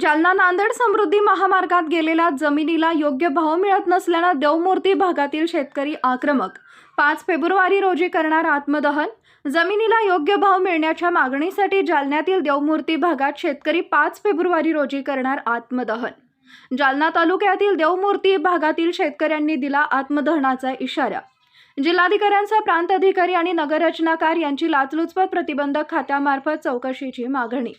जालना नांदेड समृद्धी महामार्गात गेलेल्या जमिनीला योग्य भाव मिळत नसल्यानं देवमूर्ती भागातील शेतकरी आक्रमक. पाच फेब्रुवारी रोजी करणार आत्मदहन. जमिनीला योग्य भाव मिळण्याच्या मागणीसाठी जालन्यातील देवमूर्ती भागात शेतकरी पाच फेब्रुवारी रोजी करणार आत्मदहन. जालना तालुक्यातील देवमूर्ती भागातील शेतकऱ्यांनी दिला आत्मदहनाचा इशारा. जिल्हाधिकाऱ्यांचा प्रांत अधिकारी आणि नगररचनाकार यांची लाचलुचपत प्रतिबंधक खात्यामार्फत चौकशीची मागणी.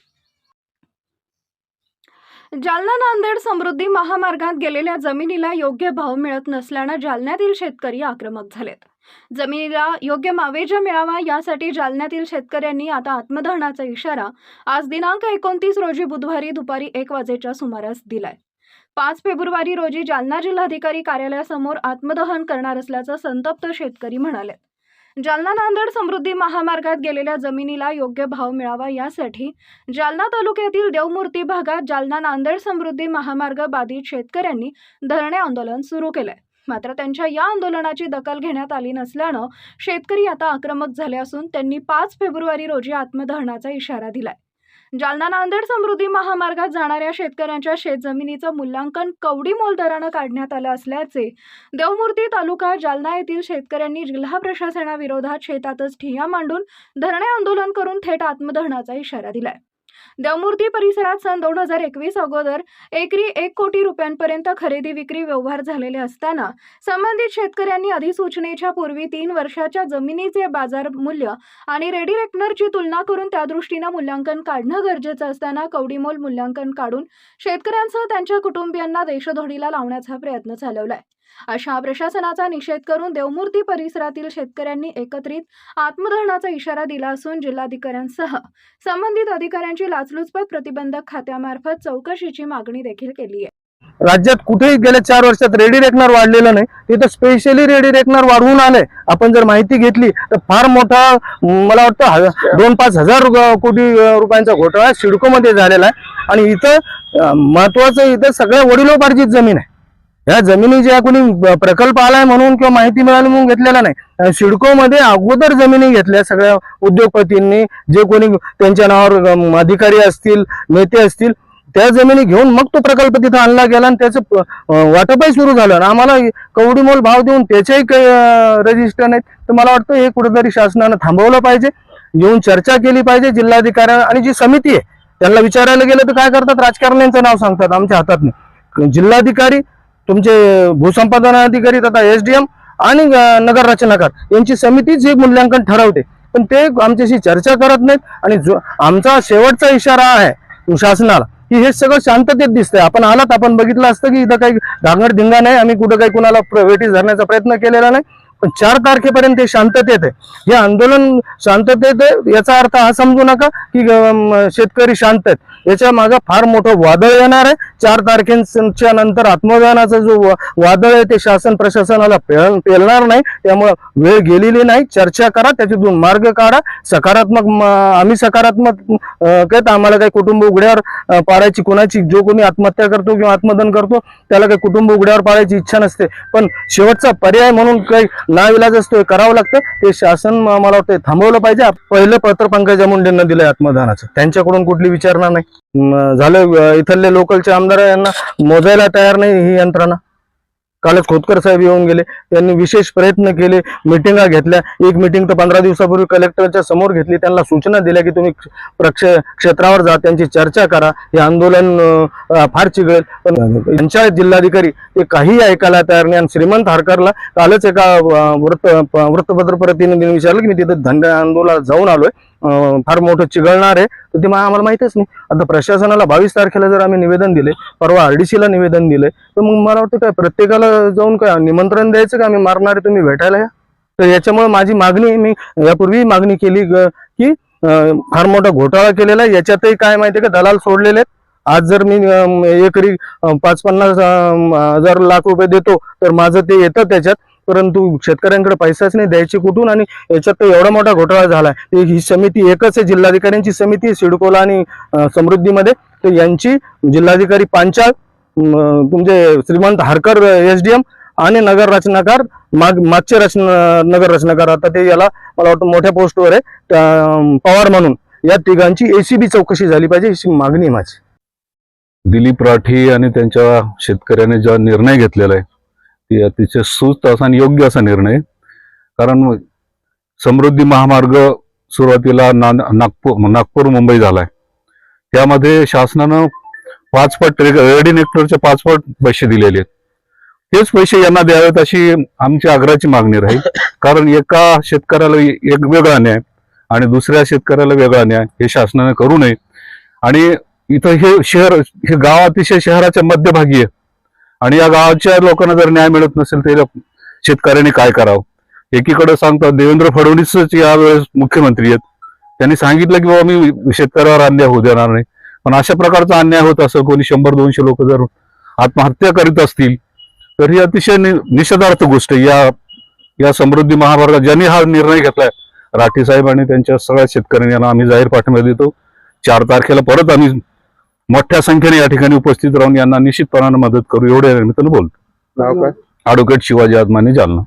जालना नांदेड समृद्धी महामार्गात गेलेल्या जमिनीला योग्य भाव मिळत नसल्यानं जालन्यातील शेतकरी आक्रमक झालेत. जमिनीला योग्य मावेजा मिळावा यासाठी जालन्यातील शेतकऱ्यांनी आता आत्मदहनाचा इशारा आज दिनांक एकोणतीस रोजी बुधवारी दुपारी एक वाजेच्या सुमारास दिलाय. पाच फेब्रुवारी रोजी जालना जिल्हाधिकारी कार्यालयासमोर आत्मदहन करणार असल्याचं संतप्त शेतकरी म्हणाले. जालना नांदेड समृद्धी महामार्गात गेलेल्या जमिनीला योग्य भाव मिळावा यासाठी जालना तालुक्यातील देवमूर्ती भागात जालना नांदेड समृद्धी महामार्ग बाधित शेतकऱ्यांनी धरणे आंदोलन सुरू केलंय. मात्र त्यांच्या या आंदोलनाची दखल घेण्यात आली नसल्यानं शेतकरी आता आक्रमक झाले असून त्यांनी पाच फेब्रुवारी रोजी आत्मदहनाचा इशारा दिलाय. जालना नांदेड समृद्धी महामार्गात जाणाऱ्या शेतकऱ्यांच्या शेतजमिनीचं मूल्यांकन कवडी मोल दरानं काढण्यात आलं असल्याचे देवमूर्ती तालुका जालना येथील शेतकऱ्यांनी जिल्हा प्रशासनाविरोधात शेतातच ठिय्या मांडून धरणे आंदोलन करून थेट आत्मदहनाचा इशारा दिलाय. देवमूर्ती परिसरात सन दोन हजार एकवीस अगोदर एकरी एक कोटी रुपयांपर्यंत खरेदी विक्री व्यवहार झालेले असताना संबंधित शेतकऱ्यांनी अधिसूचनेच्या पूर्वी तीन वर्षाच्या जमिनीचे बाजार मूल्य आणि रेडी रेकनरची तुलना करून त्या दृष्टीनं मूल्यांकन काढणं गरजेचं असताना कवडीमोल मूल्यांकन काढून शेतकऱ्यांसह त्यांच्या कुटुंबियांना देशधोडीला लावण्याचा प्रयत्न चालवलाय. अशा प्रशासनाचा निषेध करून देवमूर्ती परिसरातील शेतकऱ्यांनी एकत्रित आत्मदहनाचा इशारा दिला असून जिल्हाधिकाऱ्यांसह संबंधित अधिकाऱ्यांची लाचलुचपत प्रतिबंधक खात्यामार्फत चौकशीची मागणी देखील केली आहे. राज्यात कुठेही गेल्या चार वर्षात रेडी रेकनर वाढलेलं नाही. तिथं स्पेशली रेडी रेकनर वाढवून आलंय. आपण जर माहिती घेतली तर फार मोठा मला वाटतं दोन पाच हजार कोटी रुपयांचा घोटाळा सिडको मध्ये झालेला आहे. आणि इथं महत्वाचं इथं सगळ्या वडिलोपार्जित जमीन आहे. या जमिनी ज्या कोणी प्रकल्प आलाय म्हणून किंवा माहिती मिळाली म्हणून घेतलेला नाही. सिडको मध्ये अगोदर जमिनी घेतल्या सगळ्या उद्योगपतींनी जे कोणी त्यांच्या नावावर अधिकारी असतील नेते असतील त्या जमिनी घेऊन मग तो प्रकल्प तिथं आणला गेला आणि त्याचं वाटपही सुरू झालं. आणि आम्हाला कवडीमोल भाव देऊन त्याचेही काही रजिस्टर नाहीत. तर मला वाटतं हे कुठेतरी शासनानं थांबवलं पाहिजे येऊन चर्चा केली पाहिजे जिल्हाधिकाऱ्या आणि जी समिती आहे त्यांना विचारायला गेलं तर काय करतात? राजकारण्यांचं नाव सांगतात आमच्या हातात नाही. जिल्हाधिकारी तुमचे भूसंपादन अधिकारी तथा एसडीएम आणि नगर रचनाकार यांची समितीच हे मूल्यांकन ठरवते. पण ते आमच्याशी चर्चा करत नाहीत आणि जो आमचा शेवटचा इशारा आहे शासनाला की हे सगळं शांततेत दिसतंय. आपण आलात आपण बघितलं असतं की इथं काही धांगड धिंगा नाही आम्ही कुठं काही कुणाला प्र- धरण्याचा प्रयत्न केलेला नाही. पण चार तारखेपर्यंत ते शांततेत आहे. हे आंदोलन शांततेत आहे याचा अर्थ हा समजू नका की शेतकरी शांत आहेत. याच्या मागे फार मोठं वादळ येणार आहे. चार तारखेच्या नंतर आत्मदानाचा जो वादळ आहे ते शासन प्रशासनाला पेल- पेलणार नाही. त्यामुळं वेळ गेलेली नाही. चर्चा करा त्याच्यातून मार्ग काढा. सकारात्मक आम्ही सकारात्मक कहत आम्हाला काही कुटुंब उघड्यावर पाडायची कोणाची जो कोणी आत्महत्या करतो किंवा आत्मदान करतो त्याला काही कुटुंब उघड्यावर पाडायची इच्छा नसते. पण शेवटचा पर्याय म्हणून काही नाविलाज असतो हे करावं लागतं. ते शासन मला वाटतं थांबवलं पाहिजे. पहिलं पत्र पंकजा मुंडेंना दिलंय आत्मदानाचं. त्यांच्याकडून कुठली विचारणा नाही. झालं इथले लोकलचे आमदार यांना मोजायला तयार नाही ही यंत्रणा. कालच खोतकर साहेब येऊन गेले. त्यांनी विशेष प्रयत्न केले मिटिंगा घेतल्या. एक मिटिंग तर पंधरा दिवसापूर्वी कलेक्टरच्या समोर घेतली. त्यांना सूचना दिल्या की तुम्ही प्रक्ष क्षेत्रावर जा त्यांची चर्चा करा. हे आंदोलन फार चिघळेल. पण यांच्या जिल्हाधिकारी ते काही ऐकायला तयार नाही. आणि श्रीमंत हारकरला कालच एका वृत्त वृत्तपत्र प्रतिनिधीने विचारलं की मी तिथं धंडे आंदोलनात जाऊन आलोय. फार मोठं चिघळणार आहे. तर ते आम्हाला माहितच नाही. आता प्रशासनाला बावीस तारखेला जर आम्ही निवेदन दिले परवा आरडीसीला निवेदन दिले तर मग मला वाटतं काय प्रत्येकाला जाऊन काय निमंत्रण द्यायचं का आम्ही मारणारे तुम्ही भेटायला या? तर याच्यामुळे माझी मागणी मी यापूर्वी मागणी केली ग- की फार मोठा घोटाळा केलेला आहे. याच्यातही काय माहितीये का दलाल सोडलेले आहेत. आज जर मी एकरी पाच पन्नास हजार लाख रुपये देतो तर माझं ते येतं त्याच्यात. परंतु शेतकऱ्यांकडे पैसाच नाही द्यायचे कुठून आणि याच्यात तर एवढा मोठा घोटाळा झाला ही ही समिती एकच आहे जिल्हाधिकाऱ्यांची समिती सिडकोला आणि समृद्धीमध्ये. तर यांची जिल्हाधिकारी पांचाळ तुमचे श्रीमंत हारकर एसडीएम आणि नगर रचनाकार माग मागचे रचना नगर रचनाकार. आता ते याला मला वाटतं मोठ्या पोस्टवर आहे पवार म्हणून. या तिघांची एसीबी चौकशी झाली पाहिजे अशी मागणी माझी. दिलीप राठी आणि त्यांच्या शेतकऱ्याने जो निर्णय घेतलेला आहे की अतिशय सुस्त असा आणि योग्य असा निर्णय. कारण समृद्धी महामार्ग सुरुवातीला ना नागपूर नागपूर मुंबई झालाय. त्यामध्ये शासनानं पाच पट रेडी नेक्टरचे पाच पट पैसे दिलेले आहेत. तेच पैसे यांना द्यावेत अशी आमची आग्रहाची मागणी राहील. कारण एका शेतकऱ्याला एक वेगळा न्याय आणि दुसऱ्या शेतकऱ्याला वेगळा न्याय हे शासनाने करू नये. आणि इथं हे शहर हे गाव अतिशय शहराच्या मध्यभागी आहे. आणि या गावाच्या लोकांना जर न्याय मिळत नसेल तर शेतकऱ्यांनी काय करावं? एकीकडे सांगतात देवेंद्र फडणवीसच यावेळेस मुख्यमंत्री आहेत. त्यांनी सांगितलं की बाबा मी शेतकऱ्यावर अन्याय होऊ देणार नाही. पण अशा प्रकारचा अन्याय होत असेल कोणी शंभर दोनशे लोक जर आत्महत्या करीत असतील तर ही अतिशय नि- निषेधार्थ गोष्ट या या समृद्धी महामार्गात ज्यांनी हा निर्णय घेतलाय राठी साहेब आणि त्यांच्या सगळ्या शेतकऱ्यांनी यांना आम्ही जाहीर पाठिंबा देतो. चार तारखेला परत आम्ही मोठ्या संख्येने या ठिकाणी उपस्थित राहून यांना निश्चितपणाने मदत करू. एवढ्या निमित्तानं बोलतो. ॲडव्होकेट शिवाजी आदमानी जालना.